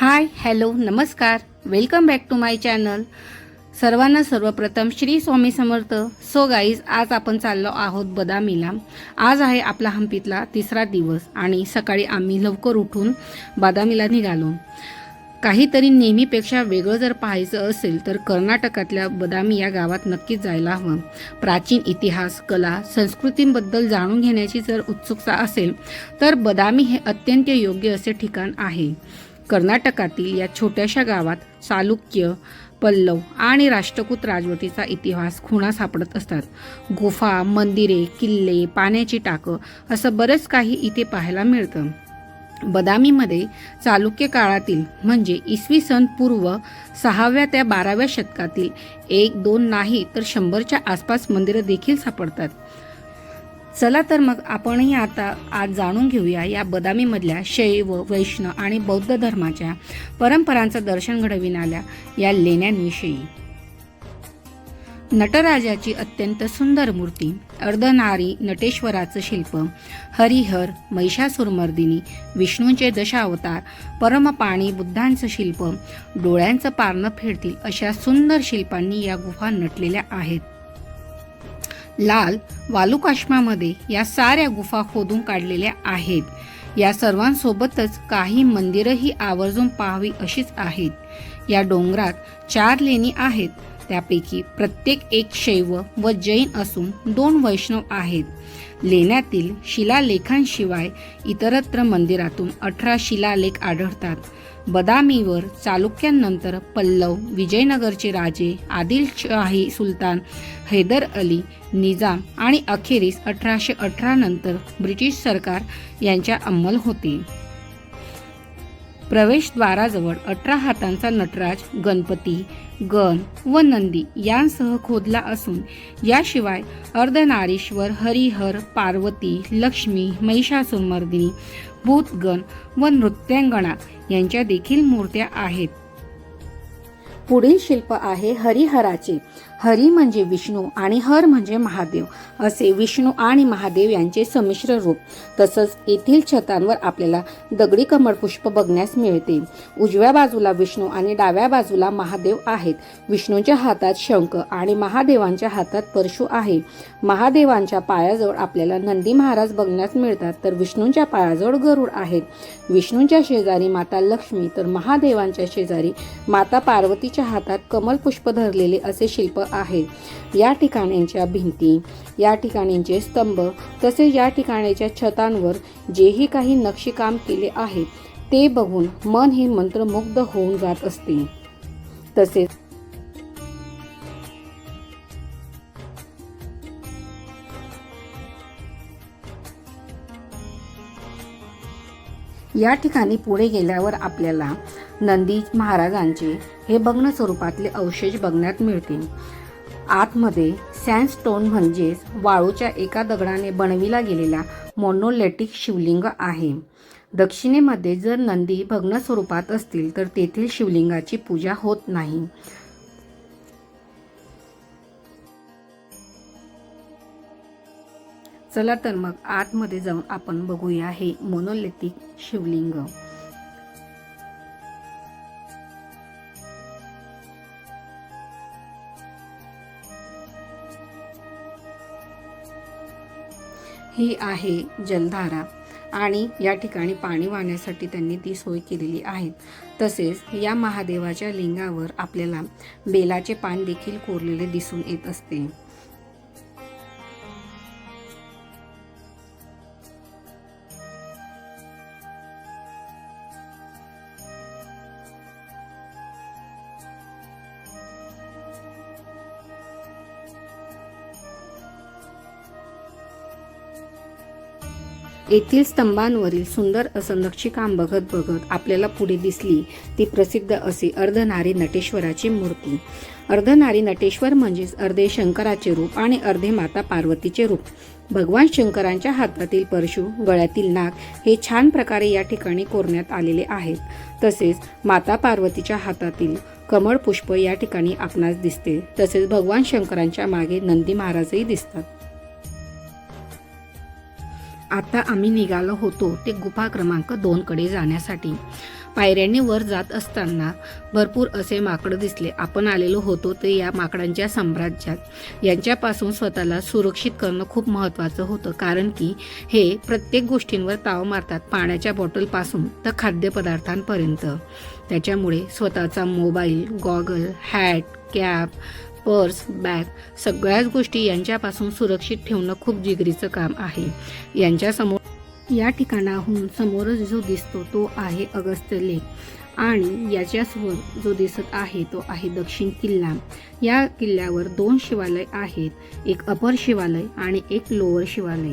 हाय hello नमस्कार. Welcome back to my channel सर्वांना सर्वप्रथम श्री स्वामी समर्थ. सो गाईज आज आपण चाललो आहोत बदामीला. आज आहे आपला हंपीतला तिसरा दिवस आणि सकाळी आम्ही लवकर उठून बदामीला निघालो. काहीतरी नेहमीपेक्षा वेगळं जर पाहायचं असेल तर कर्नाटकातल्या बदामी या गावात नक्कीच जायला हवं. प्राचीन इतिहास कला संस्कृतींबद्दल जाणून घेण्याची जर उत्सुकता असेल तर बदामी हे अत्यंत योग्य असे ठिकाण आहे. कर्नाटकातील या छोट्याशा गावात चालुक्य पल्लव आणि राष्ट्रकूट राजवटीचा इतिहास खुणा सापडत असतात. गुफा मंदिरे किल्ले पाण्याची टाकं असं बरंच काही इथे पाहायला मिळतं. बदामीमध्ये चालुक्य काळातील म्हणजे इसवी सन पूर्व सहाव्या त्या बाराव्या शतकातील एक दोन नाही तर शंभरच्या आसपास मंदिरं देखील सापडतात. चला तर मग आपणही आता आज जाणून घेऊया या बदामीमधल्या शैव वैष्णव आणि बौद्ध धर्माच्या परंपरांचं दर्शन घडविणाऱ्या या लेण्यांविषयी. नटराजाची अत्यंत सुंदर मूर्ती अर्धनारी नटेश्वराचं शिल्प हरिहर महिषासुरमर्दिनी विष्णूंचे दशावतार परमपाणी बुद्धांचं शिल्प डोळ्यांचं पारणं फेडतील अशा सुंदर शिल्पांनी या गुफा नटलेल्या आहेत. लाल वालुकाश्मामध्ये या साऱ्या गुफा खोदून काढलेल्या आहेत. या सर्वांसोबतच काही मंदिरंही आवर्जून पाहावी अशीच आहेत. या डोंगरात चार लेणी आहेत. त्यापैकी प्रत्येक एक शैव व जैन असून दोन वैष्णव आहेत. लेण्यातील शिलालेखांशिवाय इतरत्र मंदिरातून अठरा शिलालेख आढळतात. बदामीवर चालुक्यांनंतर पल्लव विजयनगरचे राजे आदिलशाही सुलतान हैदर अली निजाम आणि अखेरीस अठराशे अठरा नंतर ब्रिटिश सरकार यांच्या अंमल होते. प्रवेशद्वाराजवळ अठरा हातांचा नटराज गणपती गण व नंदी यांसह खोदला असून याशिवाय अर्धनारीश्वर हरिहर पार्वती लक्ष्मी महिषासुरमर्दिनी भूतगण व नृत्यांगणा यांच्या देखील मूर्त्या आहेत. पुढील शिल्प आहे हरिहराचे. हरी म्हणजे विष्णू आणि हर म्हणजे महादेव असे विष्णू आणि महादेव यांचे संमिश्र रूप. तसंच येथील छतांवर आपल्याला दगडी कमळ पुष्प बघण्यास मिळते. उजव्या बाजूला विष्णू आणि डाव्या बाजूला महादेव आहेत. विष्णूच्या हातात शंख आणि महादेवांच्या हातात परशु आहे. महादेवांच्या पायाजवळ आपल्याला नंदी महाराज बघण्यास मिळतात तर विष्णूंच्या पायाजवळ गरुड आहेत. विष्णूंच्या शेजारी माता लक्ष्मी तर महादेवांच्या शेजारी माता पार्वतीच्या हातात कमल पुष्प धरलेले असे शिल्प आहे. या ठिकाणांच्या भिंती या ठिकाणींचे स्तंभ तसेच या ठिकाणीच्या छतांवर जेही काही नक्षीकाम केले आहे ते बघून मन हे मंत्रमुग्ध होऊन जात असते. तसेच या ठिकाणी पुढे गेल्यावर आपल्याला नंदी महाराजांचे हे भग्न स्वरूपातले अवशेष बघण्यात मिळतील. आतमध्ये सँडस्टोन म्हणजेच वाळूच्या एका दगडाने बनविला गेलेला मोनोलेटिक शिवलिंग आहे. दक्षिणेमध्ये जर नंदी भग्न स्वरूपात असतील तर तेथील शिवलिंगाची पूजा होत नाही. चला तर मग आतमध्ये जाऊन आपण बघूया हे मोनोलेटिक शिवलिंग. ही आहे जलधारा. आणि या ठिकाणी पाणी वाहण्यासाठी त्यांनी ती सोय केलेली आहे. तसेच या महादेवाच्या लिंगावर आपल्याला बेलाचे पान देखील कोरलेले दिसून येत असते. येथील स्तंभांवरील सुंदर असं नक्षीकाम बघत बघत आपल्याला पुढे दिसली. ती प्रसिद्ध असे अर्धनारी नटेश्वराची मूर्ती. अर्धनारी नटेश्वर म्हणजेच अर्धे शंकराचे रूप आणि अर्धे माता पार्वतीचे रूप. भगवान शंकरांच्या हातातील परशु गळ्यातील नाक हे छान प्रकारे या ठिकाणी कोरण्यात आलेले आहेत. तसेच माता पार्वतीच्या हातातील कमळ पुष्प या ठिकाणी आपणास दिसते. तसेच भगवान शंकरांच्या मागे नंदी महाराजही दिसतात. आता आम्ही निघालो होतो ते गुफा क्रमांक दोन कडे जाण्यासाठी. पायऱ्यांनी वर जात असताना भरपूर असे माकडं दिसले. आपण आलेलो होतो ते या माकडांच्या साम्राज्यात. यांच्यापासून स्वतःला सुरक्षित करणं खूप महत्त्वाचं होतं. कारण की हे प्रत्येक गोष्टींवर ताव मारतात पाण्याच्या बॉटलपासून तर खाद्यपदार्थांपर्यंत. त्याच्यामुळे स्वतःचा mobile goggle hat cap purse bag सगळ्याच गोष्टी यांच्यापासून सुरक्षित ठेवणं खूप जिगरीचं काम आहे. यांच्यासमोर या ठिकाणाहून समोरच जो दिसतो तो आहे अगस्त्य लेक. आणि याच्यासमोर जो दिसत आहे तो आहे दक्षिण किल्ला. या किल्ल्यावर दोन शिवालय आहेत एक अपर शिवालय आणि एक लोअर शिवालय.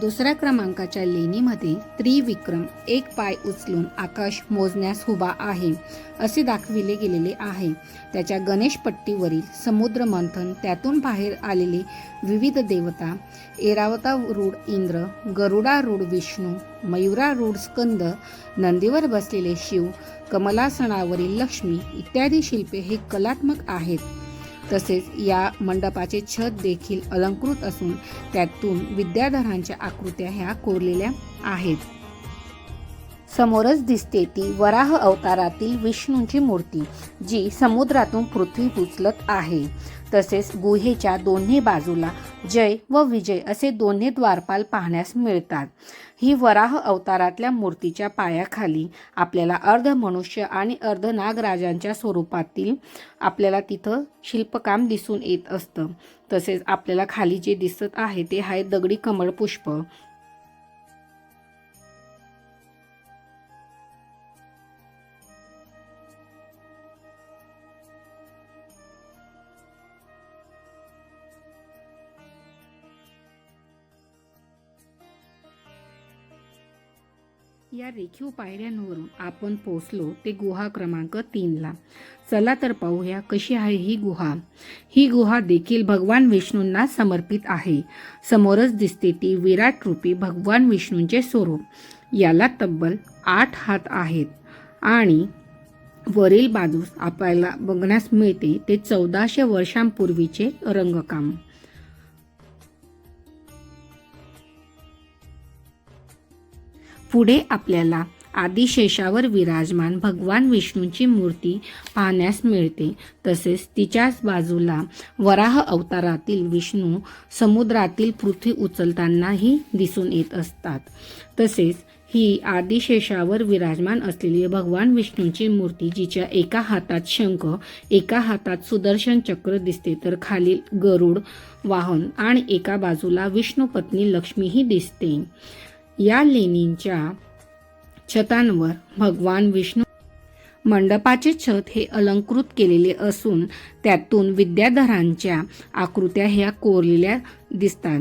दुसऱ्या क्रमांकाच्या लेणीमध्ये त्रिविक्रम एक पाय उचलून आकाश मोजण्यास उभा आहे असे दाखविले गेलेले आहे. त्याच्या गणेशपट्टीवरील समुद्र मंथन त्यातून बाहेर आलेले विविध देवता एरावतारूढ इंद्र गरुडारूढ विष्णू मयुरारूढ स्कंद नंदीवर बसलेले शिव कमलासनावरील लक्ष्मी इत्यादी शिल्पे हे कलात्मक आहेत. तसेच या मंडपाचे छत देखील अलंकृत असून त्यातून विद्याधरांच्या आकृत्या ह्या कोरलेल्या आहेत. समोरच दिसते ती वराह अवतारातील विष्णूंची मूर्ती जी समुद्रातून पृथ्वी उचलत आहे. तसेच गुहेच्या दोन्ही बाजूला जय व विजय असे दोन्ही द्वारपाल पाहण्यास मिळतात. ही वराह अवतारातल्या मूर्तीच्या पायाखाली आपल्याला अर्ध मनुष्य आणि अर्ध नागराजांच्या स्वरूपातील आपल्याला तिथं शिल्पकाम दिसून येत असतं. तसेच आपल्याला खाली जे दिसत आहे ते आहे दगडी कमळ पुष्प. या रेखीव पायऱ्यांवरून आपण पोचलो ते गुहा क्रमांक तीनला चला तर पाहूया कशी आहे ही गुहा. ही गुहा देखील भगवान विष्णूंना समर्पित आहे. समोरच दिसते ती विराट रूपी भगवान विष्णूंचे स्वरूप. याला तब्बल आठ हात आहेत. आणि वरील बाजूस आपल्याला बघण्यास मिळते ते चौदाशे वर्षांपूर्वीचे रंगकाम. पुढे आपल्याला आदिशेषावर विराजमान भगवान विष्णूची मूर्ती पाहण्यास मिळते. तसेच तिच्याच बाजूला वराह अवतारातील विष्णू समुद्रातील पृथ्वी उचलतानाही दिसून येत असतात. तसेच ही आदिशेषावर विराजमान असलेली भगवान विष्णूची मूर्ती जिच्या एका हातात शंख एका हातात सुदर्शन चक्र दिसते तर खाली गरुड वाहन आणि एका बाजूला विष्णू पत्नी लक्ष्मीही दिसते. या लेणींच्या छतांवर भगवान विष्णू मंडपाचे छत हे अलंकृत केलेले असून त्यातून विद्याधरांच्या आकृत्या ह्या कोरलेल्या दिसतात.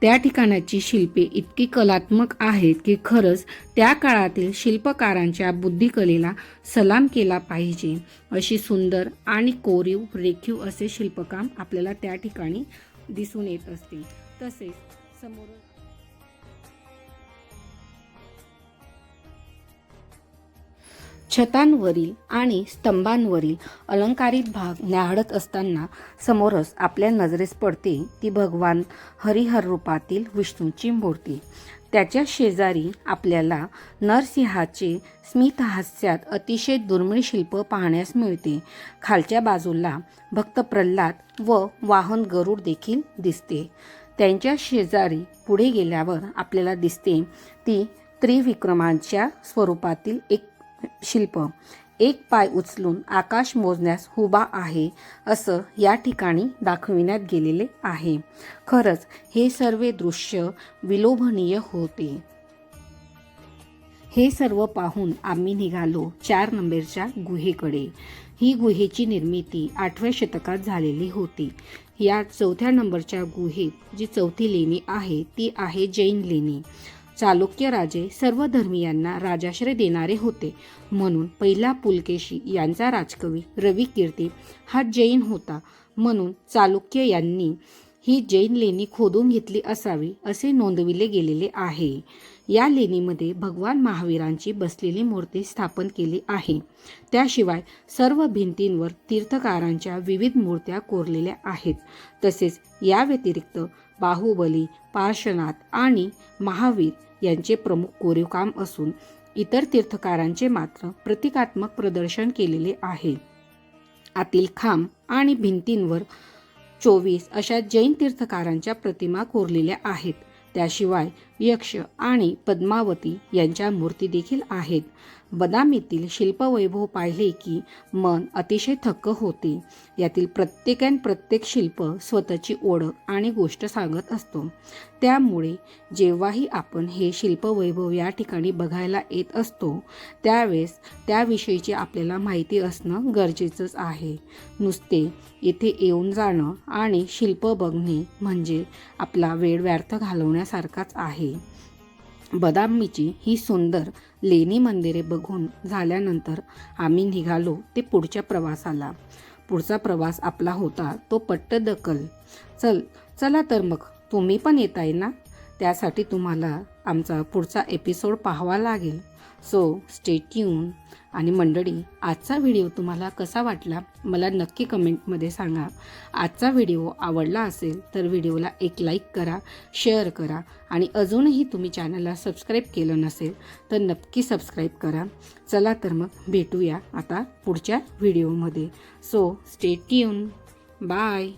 त्या ठिकाणाची शिल्पे इतकी कलात्मक आहेत की खरंच त्या काळातील शिल्पकारांच्या बुद्धिकलेला सलाम केला पाहिजे. अशी सुंदर आणि कोरीव रेखीव असे शिल्पकाम आपल्याला त्या ठिकाणी दिसून येत असते. तसेच समोर छतांवरील आणि स्तंभांवरील अलंकारित भाग न्याहाळत असताना समोरच आपल्या नजरेस पडते ती भगवान हरिहर रूपातील विष्णूची मूर्ती. त्याच्या शेजारी आपल्याला नरसिंहाचे स्मितहास्यात अतिशय दुर्मिळ शिल्प पाहण्यास मिळते. खालच्या बाजूला भक्त प्रल्हाद व वाहन गरुड देखील दिसते. त्यांच्या शेजारी पुढे गेल्यावर आपल्याला दिसते ती त्रिविक्रमांच्या स्वरूपातील एक शिल्प. एक पाय उचलून आकाश मोजण्यास उभा आहे असं या ठिकाणी दाखविण्यात गेलेले आहे. खरंच हे सर्व दृश्य विलोभनीय होते. हे सर्व पाहून आम्ही निघालो चार नंबरच्या गुहेकडे. ही गुहेची निर्मिती आठव्या शतकात झालेली होती. या चौथ्या नंबरच्या गुहेत जी चौथी लेणी आहे ती आहे जैन लेणी. चालुक्य राजे सर्व धर्मियांना राजाश्रय देणारे होते. म्हणून पहिला पुलकेशी यांचा राजकवी रविकीर्ती हा जैन होता. म्हणून चालुक्य यांनी ही जैन लेणी खोदून घेतली असावी असे नोंदविले गेलेले आहे. या लेणीमध्ये भगवान महावीरांची बसलेली मूर्ती स्थापन केली आहे. त्याशिवाय सर्व भिंतींवर तीर्थकारांच्या विविध मूर्त्या कोरलेल्या आहेत. तसेच या व्यतिरिक्त बाहुबली पार्श्वनाथ आणि महावीर यांचे प्रमुख कोरीवकाम असून इतर तीर्थकारांचे मात्र प्रतिकात्मक प्रदर्शन केलेले आहे. आतील खांब आणि भिंतींवर चोवीस अशा जैन तीर्थकारांच्या प्रतिमा कोरलेल्या आहेत. त्याशिवाय यक्ष आणि पद्मावती यांच्या मूर्ती देखील आहेत. बदामीतील शिल्पवैभव पाहिले की मन अतिशय थक्क होते. यातील प्रत्येकान प्रत्येक शिल्प स्वतःची ओळख आणि गोष्ट सांगत असतो. त्यामुळे जेव्हाही आपण हे शिल्पवैभव या ठिकाणी बघायला येत असतो त्यावेळेस त्याविषयीची आपल्याला माहिती असणं गरजेचंच आहे. नुसते इथे येऊन जाणं आणि शिल्प बघणे म्हणजे आपला वेळ व्यर्थ घालवण्यासारखाच आहे. बदामीची ही सुंदर लेणी मंदिरे बघून झाल्यानंतर आम्ही निघालो ते पुढच्या प्रवासाला. पुढचा प्रवास आपला होता तो पट्टदकल चल चला तर मग. तुम्ही पण येत आहे ना? त्यासाठी तुम्हाला आमचा पुढचा एपिसोड पाहावा लागेल. सो स्टेट्यून आणि मंडळी आजचा व्हिडिओ तुम्हाला कसा वाटला मला नक्की कमेंटमध्ये सांगा. आजचा व्हिडिओ आवडला असेल तर व्हिडिओला एक लाईक करा शेअर करा आणि अजूनही तुम्ही चॅनलला सबस्क्राईब केलं नसेल तर नक्की सबस्क्राईब करा. चला तर मग भेटूया आता पुढच्या व्हिडिओमध्ये. So stay tune bye